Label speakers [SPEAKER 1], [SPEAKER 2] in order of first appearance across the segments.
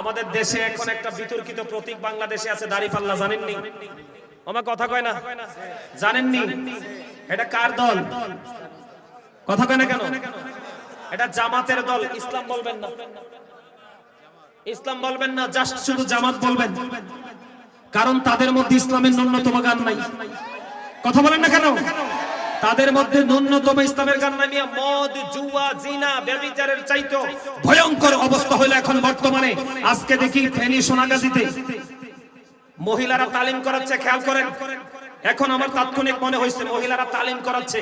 [SPEAKER 1] আমাদের দেশে এখন একটা বিতর্কিত প্রতীক বাংলাদেশে আছে দাড়িপাল্লা জানেননি? আমার কথা কয় না? জানেননি? এটা কার দল? কথা কয় না কেন? এটা জামাতের দল, ইসলাম বলবেন না। ইসলাম বলবেন না, জাস্ট শুধু জামাত বলবেন। কারণ তাদের মধ্যে ইসলামের ন্যূনতম গান নাই। কথা বলেন না কেন? তাদের মধ্যে ন্যূনতম ইসলামের নাই মদ, জুয়া, জিনা, ব্যভিচারের চাইতো ভয়ঙ্কর অবস্থা হলো এখন বর্তমানে। আজকে দেখি ফেনী সোনাগাজীতে মহিলারা তালিম করাচ্ছে, খেয়াল করেন। এখন আমার তাৎক্ষণিক মনে হয়েছে মহিলারা তালিম করাচ্ছে।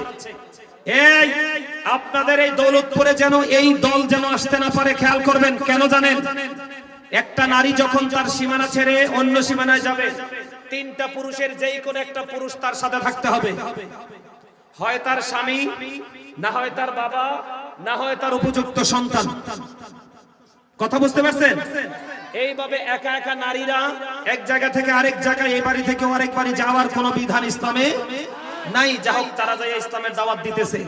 [SPEAKER 1] এই, আপনাদের এই দৌলতপুরে যেন এই দল যেন আসতে না পারে, খেয়াল করবেন, কেন জানেন? একটা নারী যখন তার সীমানা ছেড়ে অন্য সীমানায় যাবে, তিনটা পুরুষের যেই কোনো একটা পুরুষ তার সাথে থাকতে হবে। হয় তার স্বামী, না হয় তার বাবা, না হয় তার উপযুক্ত সন্তান। কথা বুঝতে পারছেন? এইভাবে একা একা নারীরা এক জায়গা থেকে আরেক জায়গায়, এই বাড়ি থেকে আরেক বাড়ি যাওয়ার কোনো বিধান ইসলামে নাই। যা হোক, তারা যাইয়া ইসলামের দাওয়াত দিতেছে।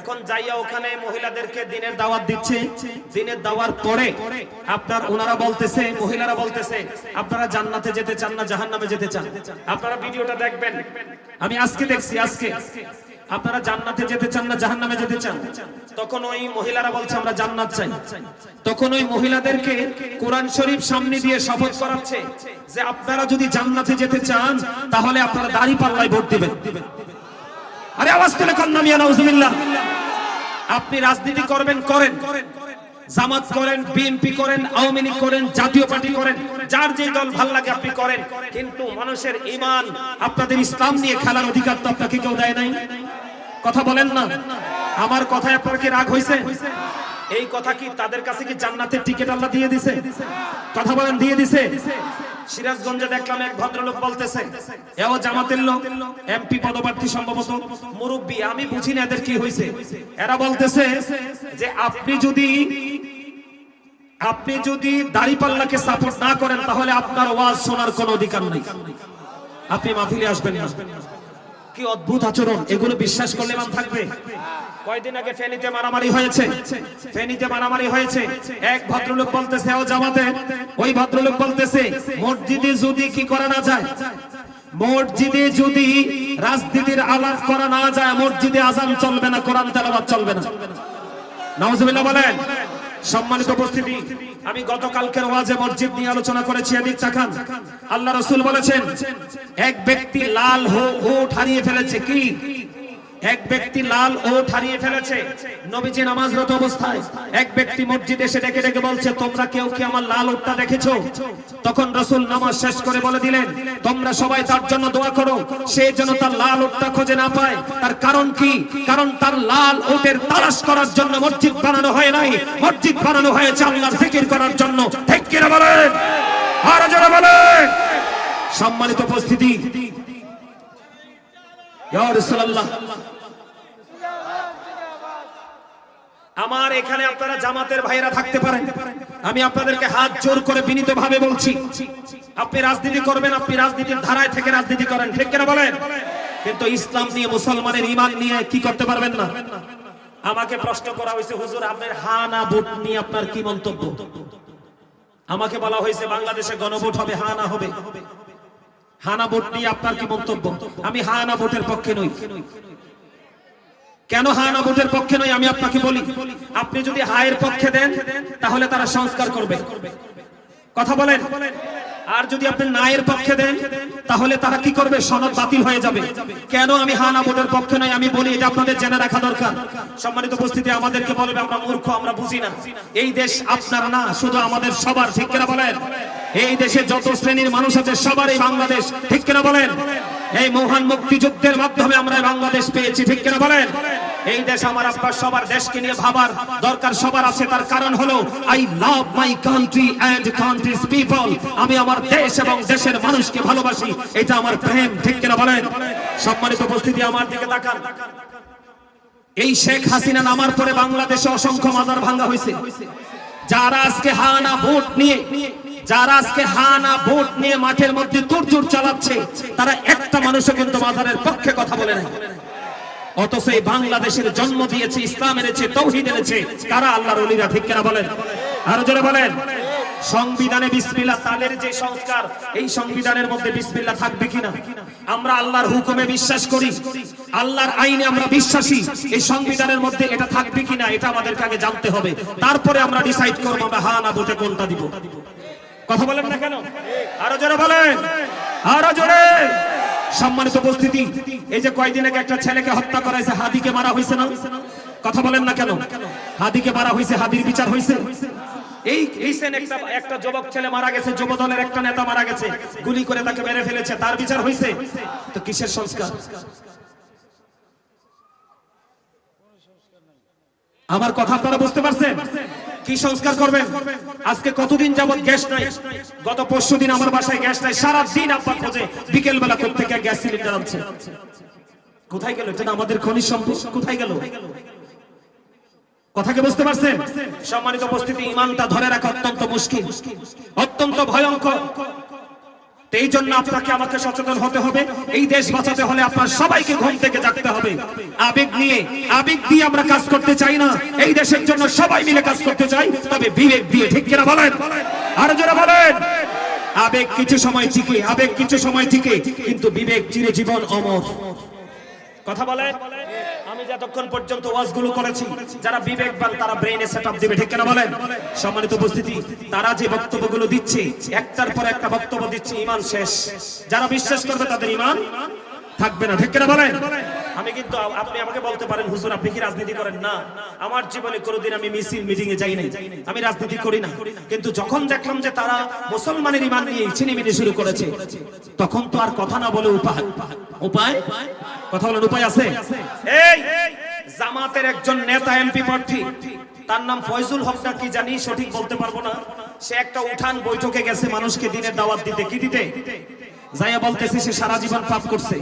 [SPEAKER 1] এখন যাইয়া ওখানে মহিলাদেরকে দিনের দাওয়াত দিচ্ছে। দিনের দাওয়ার পরে আপনার ওনারা বলতেছে, মহিলারা বলতেছে, আপনারা জান্নাতে যেতে চান না জাহান্নামে যেতে চান? আপনারা ভিডিওটা দেখবেন। আমি আজকে দেখছি, আজকে। আপনারা জান্নাতে যেতে চান না জাহান্নামে যেতে চান? তখন ওই মহিলারা বলছে, আমরা জান্নাত চাই। তখন ওই মহিলাদেরকে কোরআন শরীফ সামনে দিয়ে শপথ করাচ্ছে যে, আপনারা যদি জান্নাতে যেতে চান, তাহলে আপনারা দাড়ি পাল্লায় ভোট দিবেন। আরে, আওয়াজ তুলে কন্যা মিয়া, নাউজুবিল্লাহ। আপনি রাজনীতি করবেন, করেন। জামাত করেন, বিএনপি করেন, আওয়ামী লীগ করেন, জাতীয় পার্টি করেন, যার যে দল ভালো লাগে আপনি করেন। কিন্তু মানুষের ইমান আপনাদের ইসলাম নিয়ে খেলার অধিকার তো আপনাকে কেউ দেয় নাই। কথা বলেন না। আমার কথায় আপনার কি রাগ হয়েছে এই কথা কি তাদের কাছে কি জান্নাতের টিকিট আল্লাহ দিয়ে দিছে? কথা বলেন দিয়ে দিছে। সিরাজগঞ্জে দেখলাম এক ভদ্রলোক বলতেছে এও জামাতের লোক এমপি পদপ্রার্থী সম্ভবত। মুরব্বী আমি বুঝি না এদের কি হয়েছে এরা বলতেছে যে আপনি যদি আপনি যদি দাড়িপাল্লাকে সাপোর্ট না করেন তাহলে আপনার ওয়াজ শোনার কোনো অধিকার নেই। আপনি মাহফিলে আসবেন না। কি অদ্ভুত আচরণ এগুলো বিশ্বাস করলে মান থাকবে। কয়দিন আগে ফেনীতে মারামারি হয়েছে? ফেনীতে মারামারি হয়েছে। এক ভদ্রলোক বলতেছে ও জামাতে ওই ভদ্রলোক বলতেছে মসজিদে যদি কি করা না যায় মসজিদে যদি রাজনীতির আলাপ করা না যায় মসজিদে আজান চলবে না কোরআন তেলাওয়াত চলবে না। নাউজুবিল্লাহ বলেন। সম্মানিত উপস্থিতি, আমি গতকালকের ওয়াজে মসজিদ নিয়ে আলোচনা করেছি, এদিক তাকান। আল্লাহ রসুল বলেছেন, এক ব্যক্তি লাল হো হো হারিয়ে ফেলেছে কি? এক ব্যক্তি লাল ওট হারিয়ে ফেলেছে। নবীজি নামাজরত অবস্থায় এক ব্যক্তি মসজিদে এসে ডেকে ডেকে বলছে, তোমরা কেউ কি আমার লাল ওটটা দেখেছ? তখন রসুল নামাজ শেষ করে বলে দিলেন, তোমরা সবাই তার জন্য দোয়া করো। সে যেন তার লাল ওটটা খুঁজে না পায়। তার কারণ কি? কারণ তার লাল ওটের তালাশ করার জন্য মসজিদ বানানো হয় নাই। মসজিদ বানানো হয়েছে আল্লাহর জিকির করার জন্য। ঠিক কিনা বলেন? আর যারা বলেন। সম্মানিত উপস্থিতি আমার এখানে আপনারা জামাতের ভাইরা থাকতে পারেন। আমি আপনাদেরকে হাত জোর করে বিনীত ভাবে বলছি, আপনি রাজনীতি করবেন, আপনি রাজনীতির ধারায় থেকে রাজনীতি করেন, ঠিক কিনা বলেন? কিন্তু ইসলাম নিয়ে মুসলমানের ইমান নিয়ে কি করতে পারবেন না? আমাকে প্রশ্ন করা হয়েছে, হুজুর, আপনার হা না ভোট নিয়ে আপনার কি মন্তব্য? আমাকে বলা হয়েছে, বাংলাদেশে গণভোট হবে, হা না হবে। হানা ভোট নিয়ে আপনার কি মন্তব্য? আমি হানা ভোটের পক্ষে নই। কেন হানা ভোটের পক্ষে নই আমি আপনাকে বলি? আপনি যদি হায়ের পক্ষে দেন, তাহলে তারা সংস্কার করবে। কথা বলেন? আর যদি আপনি নায়ের পক্ষে দেন, তাহলে তারা কি করবে? সনদ বাতিল হয়ে যাবে। কেন আমি হানা ভোটের পক্ষে নয় আমি বলি, এটা আপনাদের জেনে রাখা দরকার। সম্মানিত উপস্থিতি, আমাদেরকে বলবে, আমরা মূর্খ, আমরা বুঝি না। এই দেশ আপনার না, শুধু আমাদের সবার, ঠিক বলেন? এই দেশে যত শ্রেণির মানুষ আছে, সবারই বাংলাদেশ। ঠিক কিনা বলেন? এই মহান মুক্তিযুদ্ধের মাধ্যমে আমরা এই বাংলাদেশ পেয়েছি, ঠিক কিনা বলেন? এই দেশ আমার আপনার সবার দেশকে নিয়ে ভাবার দরকার সবার আছে, তার কারণ হলো I love my country and country's people আমি আমার দেশ এবং দেশের মানুষকে ভালোবাসি, এটা আমার প্রেম, ঠিক কিনা বলেন? সম্মানিত উপস্থিতি আমার দিকে তাকান। এই শেখ হাসিনা নামার পরে বাংলাদেশে অসংখ্য মাজার ভাঙ্গা হয়েছে। যারা আজকে হানা ভোট নিয়ে, যারা আজকে হানা ভোট নিয়ে মাঠের মধ্যে তুরজুর চালাচ্ছে, তারা একটা মানুষও কিন্তু মাজারের পক্ষে কথা বলে নাই। অথচ এই বাংলাদেশের জন্ম দিয়েছে, ইসলাম এনেছে, তৌহিদ এনেছে, কারা আল্লাহর অলিরা, ঠিক কেনা বলেন? আরও জোরে বলেন। সংবিধানে বিসমিল্লাহ সালের যে সংস্কার, এই সংবিধানের মধ্যে বিসমিল্লাহ থাকবে কিনা? আমরা আল্লাহর হুকুমে বিশ্বাস করি, আল্লাহর আইনে আমরা বিশ্বাসী, এই সংবিধানের মধ্যে এটা থাকবে কিনা, এটা আমাদেরকে আগে জানতে হবে। তারপরে আমরা ডিসাইড করব আমরা হা না ভোটে কোনটা দিব। কথা বলেন না কেন? আরও জোরে বলেন। আরও জোরে। সম্মানিত উপস্থিতি, এই যে কয়দিন আগে একটা ছেলেকে হত্যা করা হয়েছে হাদিকে মারা হয়েছে না? কথা বলেন না কেন? হাদিকে মারা হয়েছে হাদির বিচার হয়েছে এই একটা একটা যুবক ছেলে মারা গেছে যুব দলের একটা নেতা মারা গেছে, গুলি করে তাকে মেরে ফেলেছে, তার বিচার হয়েছে তো কিসের সংস্কার? আমার কথা আপনারা বুঝতে পারছেন? কি সংস্কার করবেন? আজকে কতদিন যাবত গ্যাস নাই? গত পরশু দিন আমার বাসায় গ্যাস নাই। সারা দিন আব্বা খোঁজে বিকেল বেলা থেকে গ্যাস সিলিন্ডার আনছে। কোথায় গেল? এটা আমাদের খনিজ সম্পদ? কোথায় গেল? কথাকে বুঝতে পারছেন? সম্মানিত উপস্থিতি ইমানটা ধরে রাখা অত্যন্ত মুশকিল, অত্যন্ত ভয়ঙ্কর। এই জন্য আপনাকে আমাকে সচেতন হতে হবে। এই দেশ বাঁচাতে হলে আপনার সবাইকে ঘুম থেকে জাগতে হবে। আবেগ নিয়ে, আবেগ দিয়ে আমরা কাজ করতে চাই না। এই দেশের জন্য সবাই মিলে কাজ করতে চাই, তবে বিবেক দিয়ে, ঠিক কিনা বলেন? আরও জোরে বলেন। আবেগ কিছু সময় টিকে, আবেগ কিছু সময় টিকে, কিন্তু বিবেক চিরজীবন অমর। কথা বলে আমি যতক্ষণ পর্যন্ত তারা ব্রেইনে সেটআপ সম্মানিত উপস্থিতি, তারা যে বক্তব্যগুলো দিচ্ছে, একটার পর একটা বক্তব্য দিচ্ছে, ইমান শেষ। যারা বিশ্বাস করবে তাদের ইমান থাকবে না, ঠিক কেনা বলেন? আমি কিন্তু আপনি আমাকে বলতে পারেন, হুজুর, আপনি কি রাজনীতি করেন? না। আমার জীবনে কোনোদিন আমি মিছিল মিটিং এ যাই নাই আমি রাজনীতি করি না। কিন্তু যখন দেখলাম যে তারা মুসলমানের ইমান নিয়ে ছিনিমিনি শুরু করেছে, তখন তো আর কথা না বলে উপায়। উপায়? কথা বলেন উপায় আছে? এই জামাতের একজন নেতা এমপি প্রার্থী, তার নাম ফয়জুল হক না কি জানি, সঠিক বলতে পারব না। সে একটা উঠান বৈঠকে গেছে মানুষকে দিনের দাওয়াত দিতে। কি দিতে? যাইয়া বলতেছে সে সারা জীবন পাপ করছে।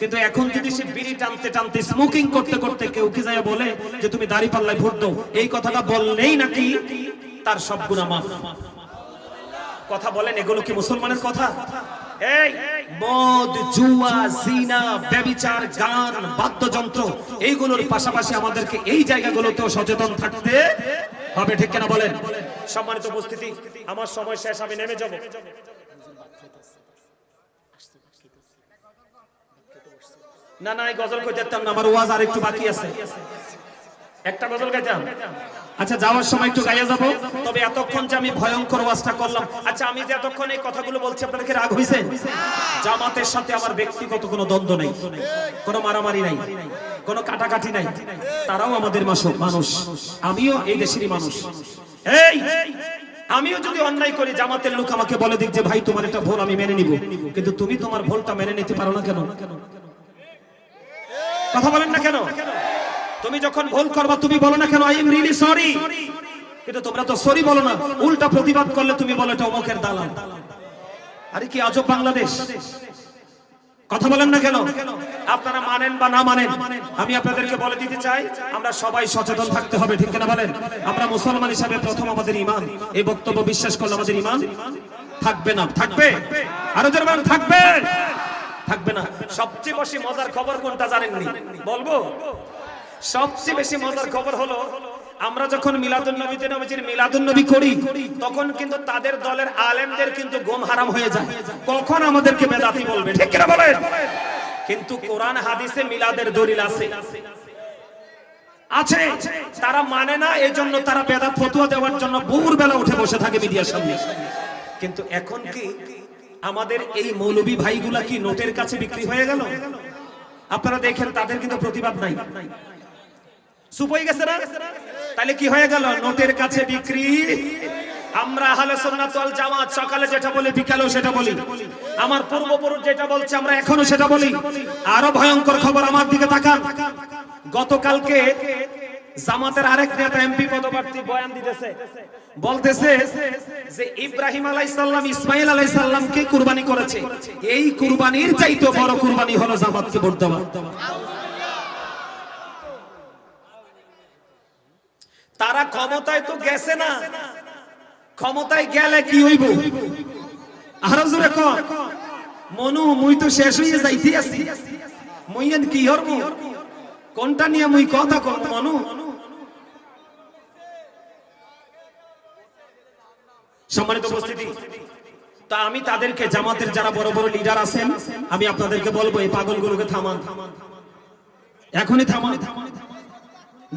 [SPEAKER 1] কিন্তু এখন যদি সে বিড়ি টানতে টানতে স্মোকিং করতে করতে কেউ কি যাইয়া বলে যে, তুমি দাড়ি পাল্লায় ভোট দাও? এই কথাটা বললেই নাকি তার সব গুণা মাফ। কথা বলেন, এগুলো কি মুসলমানের কথা? এই মদ, জুয়া, জিনা ব্যভিচার গান, বাদ্যযন্ত্র, এইগুলোর পাশাপাশি আমাদেরকে এই জায়গাগুলোতেও সচেতন থাকতে হবে, ঠিক কেনা বলেন? সম্মানিত উপস্থিতি, আমার সময় শেষ, আমি নেমে যাব। না না এই গজল কই যেতাম না আমার ওয়াজ আর একটু বাকি আছে। একটা গজল গাইতাম। আচ্ছা যাওয়ার সময় একটু গাইয়া যাব। তবে এতক্ষণ যে আমি ভয়ঙ্কর ওয়াজটা করলাম। আচ্ছা আমি যে এতক্ষণ এই কথাগুলো বলছি আপনাদের কি রাগ হয়েছে জামাতের সাথে আমার ব্যক্তিগত কোনো দ্বন্দ্ব নেই। কোনো মারামারি নাই। কোনো কাটাকাটি নাই। তারাও আমাদের মানুষ। আমিও এই দেশেরই মানুষ। এই আমিও যদি অন্যায় করি জামাতের লোক আমাকে বলে দিক যে ভাই তোমার একটা ভুল আমি মেনে নিব। কিন্তু তুমি তোমার ভুলটা মেনে নিতে পারো না কেন? কথা বলেন না কেন? তুমি যখন ভুল করবা, তুমি বলো না কেন আই এম রিয়েলি সরি কিন্তু তোমরা তো সরি বলো না। উল্টা প্রতিবাদ করলে তুমি বলো, এটা অমুকের দালাল। আরে কি আজব বাংলাদেশ। কথা বলেন না কেন? আপনারা মানেন বা না মানেন, আমি আপনাদেরকে বলে দিতে চাই, আমরা সবাই সচেতন থাকতে হবে, ঠিক কিনা বলেন? আমরা মুসলমান হিসাবে প্রথম আমাদের ইমান এই বক্তব্য বিশ্বাস করলে আমাদের ইমান থাকবে না। থাকবে? আরও যারা থাকবে। থাকবে না। সবচেয়ে বেশি মজার খবর কোনটা জানেননি? বলব? সবচেয়ে বেশি মজার খবর হলো, আমরা যখন মিলাদুন নবীতে নবীজির মিলাদুন নবী করি, তখন কিন্তু তাদের দলের আলেমদের কিন্তু গম হারাম হয়ে যায়। কখন আমাদেরকে বেদাতি বলবে? ঠিক কিনা বলেন? কিন্তু কোরআন হাদিসে মিলাদের দলিল আছে। আছে। তারা মানে না এই জন্য তারা বেদাত ফতুয়া দেওয়ার জন্য বহুর বেলা উঠে বসে থাকে মিডিয়ার সামনে। কিন্তু এখন কি আমাদের এই মৌলবী ভাইগুলা কি নোটের কাছে বিক্রি হয়ে গেল? আপনারা দেখেন, তাদের কিন্তু প্রতিবাদ নাই। চুপ গেছে না? তাহলে কি হয়ে গেল? নোটের কাছে বিক্রি? আমরা সকালে যেটা বলি, বিকালেও সেটা বলি। আমার পূর্বপুরুষ যেটা বলছে, আমরা সেটা বলি। আরও ভয়ঙ্কর খবর আমার দিকে তাকান। গতকালকে জামাতের আরেক নেতা এমপি পদপ্রার্থী বয়ান দিতেছে। বলতেছে যে ইব্রাহিম আলাইসাল্লাম, ইসমাইল আলাইসাল্লামকে কুরবানি করেছে? এই কুরবানির চাইতে বড় কুরবানি হলো জামাতকে ভোট দেওয়া। তারা ক্ষমতায় তো গেছে না। ক্ষমতায় গেলে কি হইব? আরও জোরে কর মনু, মুই তো শেষ হয়ে যাইতে আছি। মুই কি হরব কোনটা নিয়ে মুই কথা কম? মনু? সম্মানিত উপস্থিতি। তা আমি তাদেরকে, জামাতের যারা বড় বড় লিডার আছেন, আমি আপনাদেরকে বলব, এই পাগলগুলোকে থামান। এখনই থামান।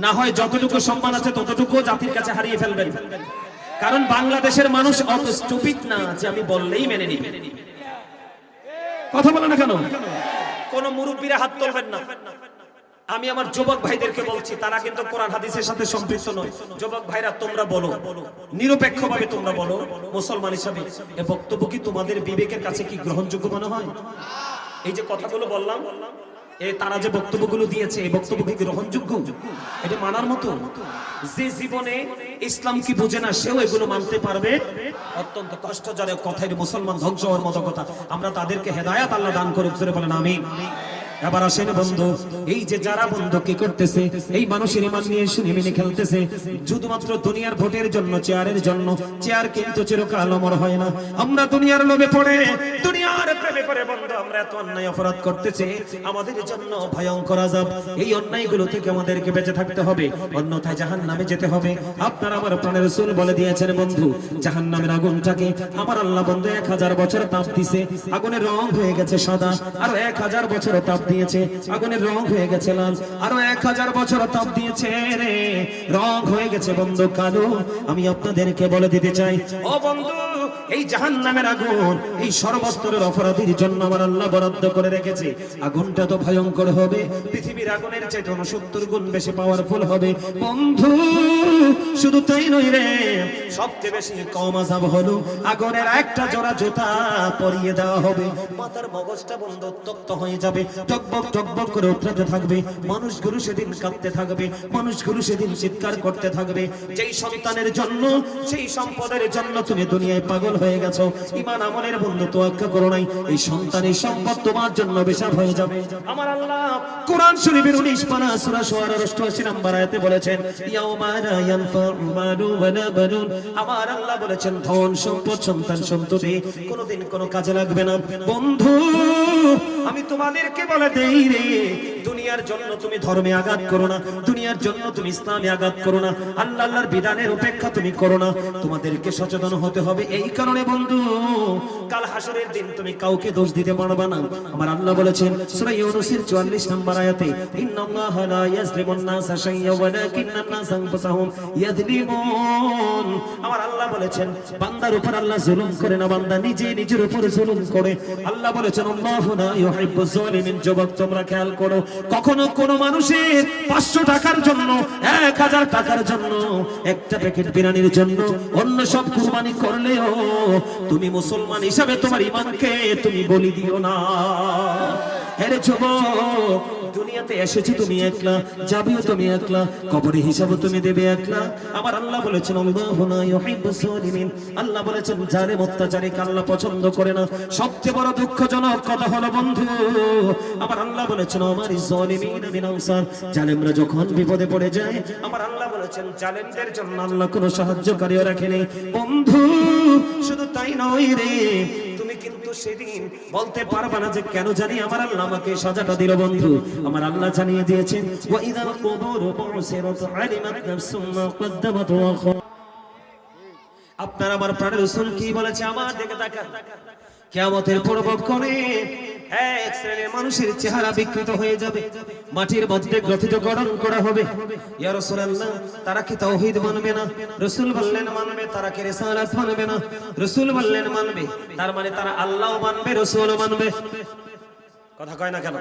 [SPEAKER 1] না হয় যতটুকু সম্মান আছে ততটুকু জাতির কাছে হারিয়ে ফেলবেন। কারণ বাংলাদেশের মানুষ অত স্টুপিড না যে আমি বললেই মেনে নিবে। কথা বলে না কেন? কোন মুরব্বীরা হাত তুলবেন না। আমি আমার যুবক ভাইদেরকে বলছি, তারা কিন্তু কোরআন হাদিসের সাথে সম্পৃক্ত নয়। যুবক ভাইরা, তোমরা বলো। নিরপেক্ষভাবে তোমরা বলো। মুসলমান হিসাবে এ বক্তব্য কি তোমাদের বিবেকের কাছে কি গ্রহণযোগ্য মনে হয়? এই যে কথাগুলো বললাম তারা যে বক্তব্যগুলো দিয়েছে, এই বক্তব্য কি গ্রহণযোগ্য? এটা মানার মতো? যে জীবনে ইসলাম কি বুঝে না, সেও এগুলো মানতে পারবে? অত্যন্ত কষ্টজনক কথায় মুসলমান ধ্বংস হওয়ার মতো কথা। আমরা তাদেরকে হেদায়াত আল্লাহ দান জোরে বলেন, আমিন। এবার আসেন বন্ধু, এই যে যারা বন্ধু কি করতেছে, এই মানুষের ইমান নিয়ে শুনে মিলে খেলতেছে, শুধুমাত্র দুনিয়ার ভোটের জন্য, চেয়ারের জন্য, চেয়ার কিন্তু চিরকাল অমর হয় না। আমরা দুনিয়ার লোভে পড়ে, দুনিয়ার প্রেমে পড়ে, বন্ধু, আমরা এত অন্যায় অপরাধ করতেছে, আমাদের জন্য ভয়ঙ্কর আযাব। এই অন্যায়গুলো থেকে আমাদেরকে বেঁচে থাকতে হবে, অন্যথায় জাহান্নামে যেতে হবে। আপনার আমার প্রাণের রাসূল বলে দিয়েছেন, বন্ধু, জাহান্নামের আগুনটাকে আমার আল্লাহ বন্ধু এক হাজার বছর তাপ দিছে, আগুনের রং হয়ে গেছে সাদা, আর এক হাজার বছর তাপ দিয়েছে আগুনের রং হয়ে গেছে লাল। আরও এক হাজার বছর তাপ দিয়েছে রে। রং হয়ে গেছে বন্ধু কালো। আমি আপনাদেরকে বলে দিতে চাই, ও বন্ধু! এই জাহান নামের আগুন, এই সর্বস্তরের অপরাধীর জন্য আমার আল্লাহ বরাদ্দ করে রেখেছে। আগুনটা তো ভয়ঙ্কর হবে, পৃথিবীর আগুনের চেয়ে সত্তর গুণ বেশি পাওয়ারফুল হবে। বন্ধু, শুধু তাই নই রে, সবচেয়ে বেশি কম আজাব হলো, আগুনের একটা জোড়া জুতা পরিয়ে দেওয়া হবে। মাথার মগজটা বন্ধ উত্তপ্ত হয়ে যাবে, টকবক টকবক করে উঠতে থাকবে। মানুষগুলো সেদিন কাঁদতে থাকবে, মানুষগুলো সেদিন চিৎকার করতে থাকবে। যেই সন্তানের জন্য সেই সম্পদের জন্য তুমি দুনিয়ায় পাগল হয়ে গেছো। ইমান আমলের বন্ধু তো আজ্ঞা করো নাই। এই সন্তানের সম্পদ তোমার জন্য বেশাব হয়ে যাবে। আমার আল্লাহ কোরআন শরীফের 19 পারা সূরা শুআরা 88 নম্বর আয়াতে বলেছেন, ইয়াউমা লা ইয়ানফাউ মালু ওয়ালা বানুন। আমার আল্লাহ বলেছেন, ধন সম্পদ, সন্তান সন্ততি কোনোদিন কোনো কাজে লাগবে না। বন্ধু, আমি তোমাদেরকে বলে দেই রে, দুনিয়ার জন্য তুমি ধর্মে আঘাত করো না, দুনিয়ার জন্য তুমি ইসলামে আঘাত করো না আল্লাহ আল্লাহর বিধানের উপেক্ষা তুমি করো না। তোমাদেরকে সচেতন হতে হবে, এই কারণে বন্ধু কাল হাসরের দিন তুমি কাউকে দোষ দিতে পারবে না। আমার আল্লাহ বলেছেন, সূরা ইউনূসের 44 নম্বর আয়াতে, ইন্নাল্লাহা লা ইয়াজলিমুন নাসা শাইয়্যা ওয়ালাকিন্নান নাসা আনফুসাহুম ইয়াজলিমুন আমার আল্লাহ বলেছেন, বান্দার উপর আল্লাহ জুলুম করে না, বান্দা নিজে নিজের উপর জুলুম করে। আল্লাহ বলেছেন, আল্লাহু লা ইউহিব্বুজ জালিমিন যুবক, তোমরা খেয়াল করো, কখনো কোন মানুষের 500 টাকার জন্য 1000 টাকার জন্য, একটা প্যাকেট বিরিয়ানির জন্য অন্য সব কুরবানি করলেও তুমি মুসলমান হিসাবে তোমার ইমানকে তুমি বলি দিও না। হেরে যুবক দুনিয়াতে এসেছি তুমি একলা, যাবেও তুমি একলা, কবরে হিসাবও তুমি দেবে একলা। আমার আল্লাহ বলেছেন আল্লাহু লা ইউহিব্বুস সালিমিন। আল্লাহ বলেছেন জালেম অত্যাচারীকে আল্লাহ পছন্দ করে না, সবচেয়ে বড় দুঃখজনক কথা হলো বন্ধু। আমার আল্লাহ বলেছেন, আমার জালেমরা যখন বিপদে পড়ে যায় আমার আল্লাহ বলেছেন, জালেমদের জন্য আল্লাহ কোনো সাহায্যকারীও রাখেনি। বন্ধু, শুধু তাই নয় রে সেদিন বলতে পারবা না যে কেন জানি আমার আল্লাহ আমাকে সাজাটা দিল, বন্ধু। আমার আল্লাহ জানিয়ে দিয়েছেন আপনার আমার প্রাণের কি বলেছে? আমার দিকে তাকান। কিয়ামতের পূর্বক্ষণে এক শ্রেণির মানুষের চেহারা বিকৃত হয়ে যাবে। মাটির মধ্যে গ্রথিত গঠন করা হবে। তারা কি তাওহীদ মানবে না? রাসূল বললেন, মানবে, তারা কি রিসালাত মানবে না? রাসূল বললেন, মানবে। তার মানে তারা আল্লাহও মানবে, রাসূলও মানবে। কথা কয় না কেন?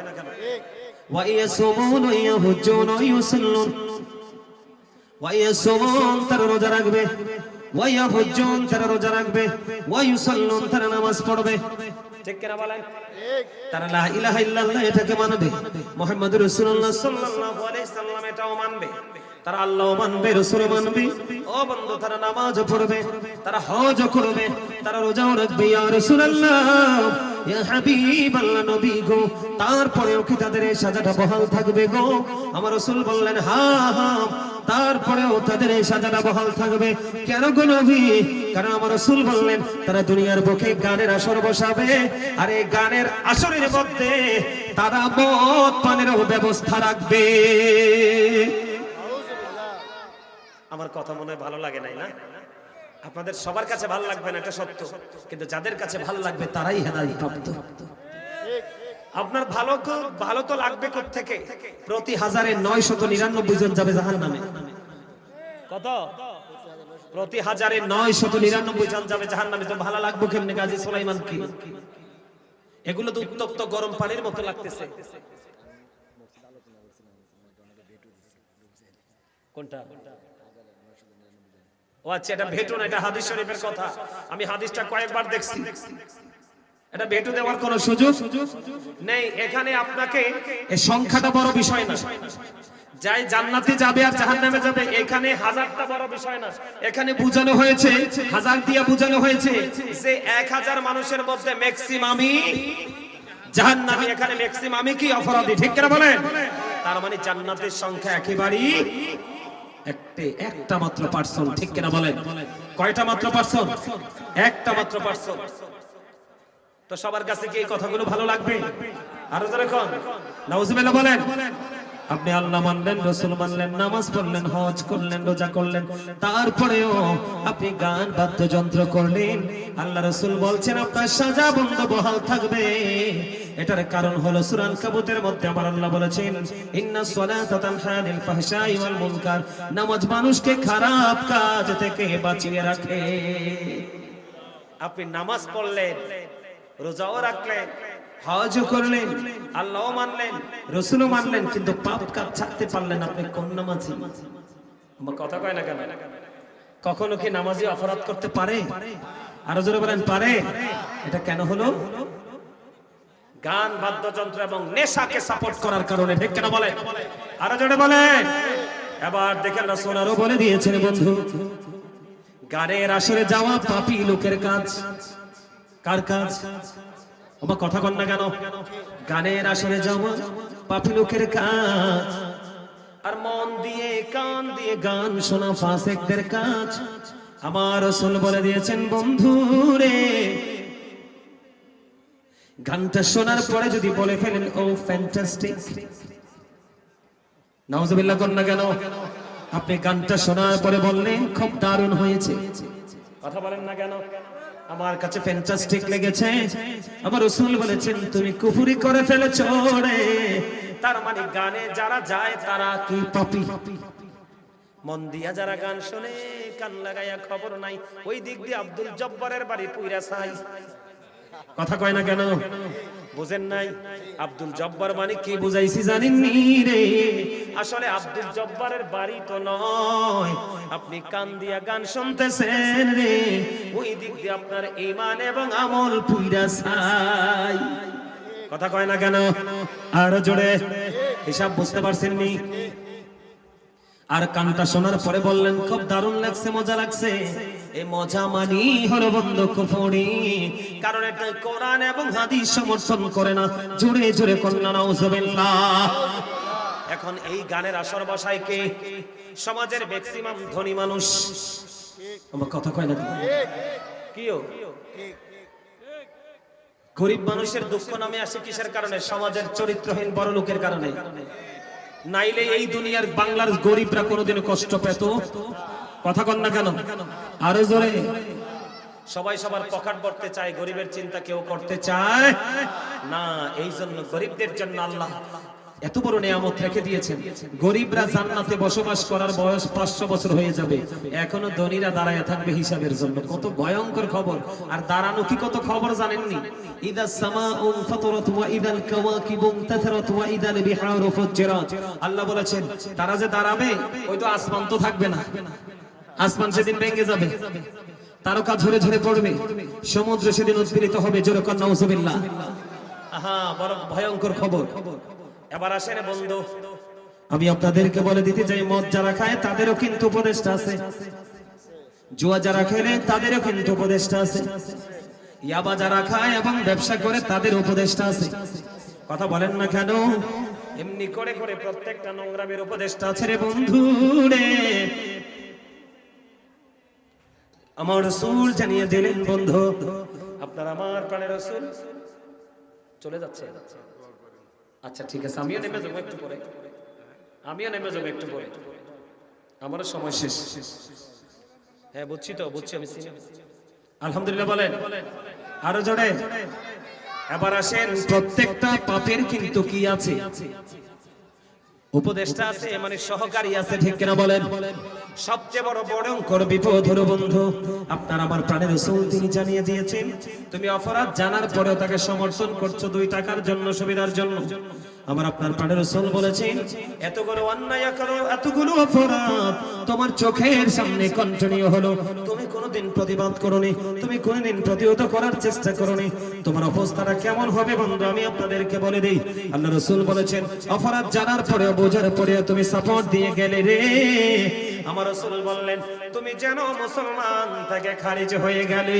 [SPEAKER 1] রোজা রাখবে। তারা নামাজ পড়বে। ঠিক কিনা বলেন? তারা লা ইলাহা ইল্লাল্লাহ এটাকে মানবে। মুহাম্মদুর রাসূলুল্লাহ সাল্লাল্লাহু আলাইহি সাল্লাম এটাও মানবে। তারা আল্লাহ মানবে, রসুল মানবে। ও বন্ধু, তারা নামাজ পড়বে, তারা হজ করবে, তারা রোজাও রাখবে। ইয়া রাসূলুল্লাহ, ইয়া হাবিবাল্লাহ গো, তারপরেও কি তাদের এই সাজাটা বহাল থাকবে গো? আমার রাসূল বললেন হ্যাঁ হ্যাঁ তারপরেও তাদের এই সাজাটা বহাল থাকবে। কেন গো নবী? কারণ আমার রাসূল বললেন, তারা দুনিয়ার বুকে গানের আসর বসাবে, আর এই গানের আসরের মধ্যে তারা মদ পানেরও ব্যবস্থা রাখবে। আমার কথা মনে হয় ভালো লাগে নাই না? আপনাদের সবার কাছে ভালো লাগবে না, এটা সত্য। কিন্তু যাদের কাছে ভালো লাগবে, তারাই হেদায়ত প্রাপ্ত আপনার ভালো ভালো তো লাগবে প্রতি হাজারে নয় শত নিরানব্বই জন যাবে কত? প্রতি হাজারে নয় শত নিরানব্বই জন যাবে তো ভালো লাগবে কেমনে গাজী কি? এগুলো তো উত্তপ্ত গরম পানির মতো লাগতেছে। কোনটা? ও আচ্ছা এটা ভেটু না, এটা হাদিস শরীফের কথা। আমি হাদিসটা কয়েকবার দেখছি। এটা ভেটু দেওয়ার কোনো সুযোগ নেই। এখানে আপনাকে সংখ্যাটা বড় বিষয় না। যাই জান্নাতে যাবে আর জাহান্নামে যাবে, এখানে হাজারটা বড় বিষয় না। এখানে বোঝানো হয়েছে, হাজার দিয়ে বোঝানো হয়েছে যে এক হাজার মানুষের মধ্যে ম্যাক্সিমামই জাহান্নামী, এখানে ম্যাক্সিমামই কি অপরাধী? ঠিক করে বলেন? তার মানে জান্নাতের সংখ্যা একেবারেই একটি মাত্র পার্সন ঠিক কিনা বলেন? কয়টা মাত্র পার্সন একটা মাত্র পার্সন তো সবার কাছে কি কথাগুলো ভালো লাগবে? আরও বলেন। আপনি আল্লাহ মানলেন, রসুল মানলেন, নামাজ পড়লেন, হজ করলেন, রোজা করলেন। তারপরেও আপনি গান, বাদ্যযন্ত্র করলেন। আল্লাহ রসুল বলছেন, আপনার সাজা বন্ধ বহাল থাকবে। এটার কারণ হলো সুরান কাবুতের মধ্যে আমার আল্লাহ বলেছেন ইন্না সালাতা তানহা আনিল ফাহশাই ওয়াল মুনকার নামাজ মানুষকে খারাপ কাজ থেকে বাঁচিয়ে রাখে। আপনি নামাজ পড়লেন রোজাও রাখলেন হজও করলেন আল্লাহও মানলেন রসুলও মানলেন কিন্তু পাপ কাজ ছাড়তে পারলেন আপনি কোন নামাজি? আমার কথা কয় না কেন? কখনো কি নামাজি অপরাধ করতে পারে? আরও জোরে বলেন পারে। এটা কেন হলো? গান, বাদ্যযন্ত্র এবং নেশাকে সাপোর্ট করার কারণে, ঠিক কেন বলে? আরও জোরে বলেন এবার দেখেন রাসূল আরও বলে দিয়েছেন, বন্ধু, গানের আসরে যাওয়া পাপী লোকের কাজ। কার কাজ? আমার কথা কন না কেন? গানের আসরে যাওয়া পাপী লোকের কাজ। আর মন দিয়ে, কান দিয়ে গান শোনা ফাসেকদের কাজ। আমার রসুল বলে দিয়েছেন, বন্ধু রে গানটা শোনার পরে যদি বলে ফেলেন, ও ফ্যান্টাস্টিক নাউজুবিল্লাহ কন না কেন? আপনি গানটা শোনার পরে বললেন, খুব দারুণ হয়েছে। কথা বলেন না কেন? আমার কাছে ফ্যান্টাস্টিক লেগেছে। আমার রসুল বলেছেন, তুমি কুফুরি করে ফেলেছো রে। তার মানে গানে যারা যায়, তারা কি পাপি? মন দিয়া যারা গান শোনে, কান লাগাইয়া খবর নাই। ওই দিক দিয়ে আব্দুল জব্বারের বাড়ি পুইরা সাই। কথা কয় না কেন? বুঝেন নাই? আব্দুল জব্বার মানে কি বুঝাইছি জানেন নি রে। আসলে আব্দুল জব্বারের বাড়ি তো নয়। আপনি কান দিয়া গান শুনতেছেন রে। ওই দিক দিয়ে আপনার ইমান এবং আমল পুইরা সাই কথা কয় না কেন? আরও জোরে হিসাব বুঝতে পারছেন নি? আর কানটা শোনার পরে বললেন খুব দারুণ লাগছে মজা লাগছে। এখন এই গানের আসর বসায় কে? সমাজের ম্যাক্সিমাম ধনী মানুষ। আমার কথা কয় না গরিব মানুষের দুঃখ নামে আসে কিসের কারণে? সমাজের চরিত্রহীন বড় লোকের কারণে। নাইলে এই দুনিয়ার বাংলার গরিবরা কোনোদিন কষ্ট পেত। কথা কন না কেন? আরও জোরে। সবাই সবার পকেট ভরতে চায় গরিবের চিন্তা কেউ করতে চায়। না এই জন্য গরিবদের জন্য আল্লাহ এত বড় নিয়ামত রেখে দিয়েছেন। গরিবরা জান্নাতে বসবাস করার বয়স পাঁচশো বছর হয়ে যাবে। এখনও ধনীরা দাঁড়ায় থাকবে হিসাবের জন্য। কত ভয়ঙ্কর খবর। আর দাঁড়ানো কি কত খবর জানেননি? ইদা সামাউ ফাতারাত ওয়া ইদাল কাওয়াকিবু ইনতাসারাত ওয়া ইদাল বিহারু ফুজ্জিরাত। আল্লাহ বলেছেন তারা যে দাঁড়াবে ওই তো আসমান তো থাকবে না। আসমান সেদিন ভেঙে যাবে। তারকা ঝরে ঝরে পড়বে। সমুদ্র সেদিন উদ্বেলিত হবে জোরে কন্যা উজুবিল্লাহ আহা বড় ভয়ঙ্কর খবর। এবার আসেন বন্ধু। আমি আপনাদেরকে বলে দিতে চাই, মদ যারা খায় তাদেরও কিন্তু উপদেষ্টা আছে। জুয়া যারা খেলে তাদেরও কিন্তু উপদেষ্টা আছে। ইয়াবা যারা খায় এবং ব্যবসা করে তাদের উপদেষ্টা আছে। কথা বলেন না কেন? এমনি করে করে প্রত্যেকটা নোংরামের উপদেষ্টা আছে রে বন্ধু রে। আমার রসুল জানিয়ে দিলেন, বন্ধু, আপনার আমার প্রাণের রসুল চলে যাচ্ছে। আচ্ছা ঠিক আছে, আমিও নেমে যাব একটু পরে। আমিও নেমে যাব একটু পরে। আমারও সময় শেষ। হ্যাঁ বুঝছি তো, বুঝছি আমি আলহামদুলিল্লাহ বলেন। আরও জোরে। এবার আসেন, প্রত্যেকটা পাপের কিন্তু কি আছে? উপদেষ্টা আছে মানে সহকারী আছে, ঠিক কিনা বলেন? সবচেয়ে বড় ভয়ঙ্কর বিপদ হলো বন্ধু, আপনার আমার প্রাণের রসুল তিনি জানিয়ে দিয়েছেন, তুমি অপরাধ জানার পরেও তাকে সমর্থন করছ দুই টাকার জন্য, সুবিধার জন্য। আমার আপনার প্রাণের রসুল বলেছেন, এতগুলো অন্যায় করো, এতগুলো অপরাধ তোমার চোখের সামনে কন্টিনিউ হলো। তুমি কোনোদিন প্রতিবাদ করোনি, তুমি কোনোদিন প্রতিহত করার চেষ্টা করোনি। তোমার অবস্থাটা কেমন হবে বন্ধু, আমি আপনাদেরকে বলে দেই। আল্লাহ রসুল বলেছেন, অপরাধ জানার পরেও বোঝার পরেও তুমি সাপোর্ট দিয়ে গেলে রে আমার রসুল বললেন, তুমি যেন মুসলমান থেকে খারিজ হয়ে গেলে।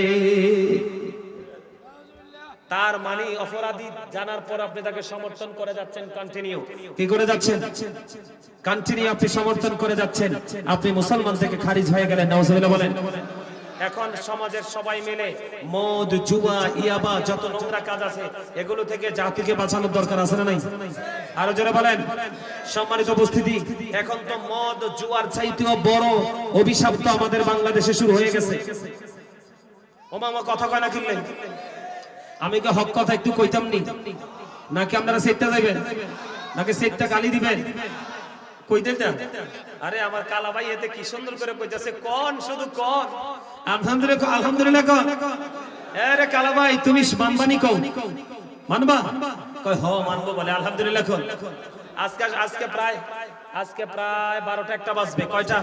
[SPEAKER 1] তার মানে অপরাধী জানার পর আপনি তাকে সমর্থন করে যাচ্ছেন কন্টিনিউ কি করে যাচ্ছেন? কন্টিনিউ আপনি সমর্থন করে যাচ্ছেন। আপনি মুসলমান থেকে খারিজ হয়ে গেলেন নাউজুবিল্লাহ বলেন। এখন সমাজের সবাই মিলে মদ, জুয়া, ইয়াবা, যত নোংরা কাজ আছে, এগুলো থেকে জাতিকে বাঁচানোর দরকার আছে না নাই? আরও জোরে বলেন। সম্মানিত উপস্থিতি, এখন তো মদ, জুয়ার চাইতেও বড় অভিশাপ তো আমাদের বাংলাদেশে শুরু হয়ে গেছে। ওমা আমার কথা কয় না কিনলেন? আমি কি হক কথা একটু কইতাম নি? নাকি আপনারা সেটটা দেবেন? নাকি সেটটা গালি দিবেন? কইতেন না আরে আমার কালা ভাই এতে কি সুন্দর করে কইতাছে? কোন? শুধু কোন? আলহামদুলিল্লাহ আলহামদুলিল্লাহ কোন আরে কালা ভাই তুমি মানবানি কও। মানবা? কই হ মানবো বলে আলহামদুলিল্লাহ কোন আজকে আজকে প্রায় আজকে প্রায় বারোটা একটা বাজবে। কয়টা?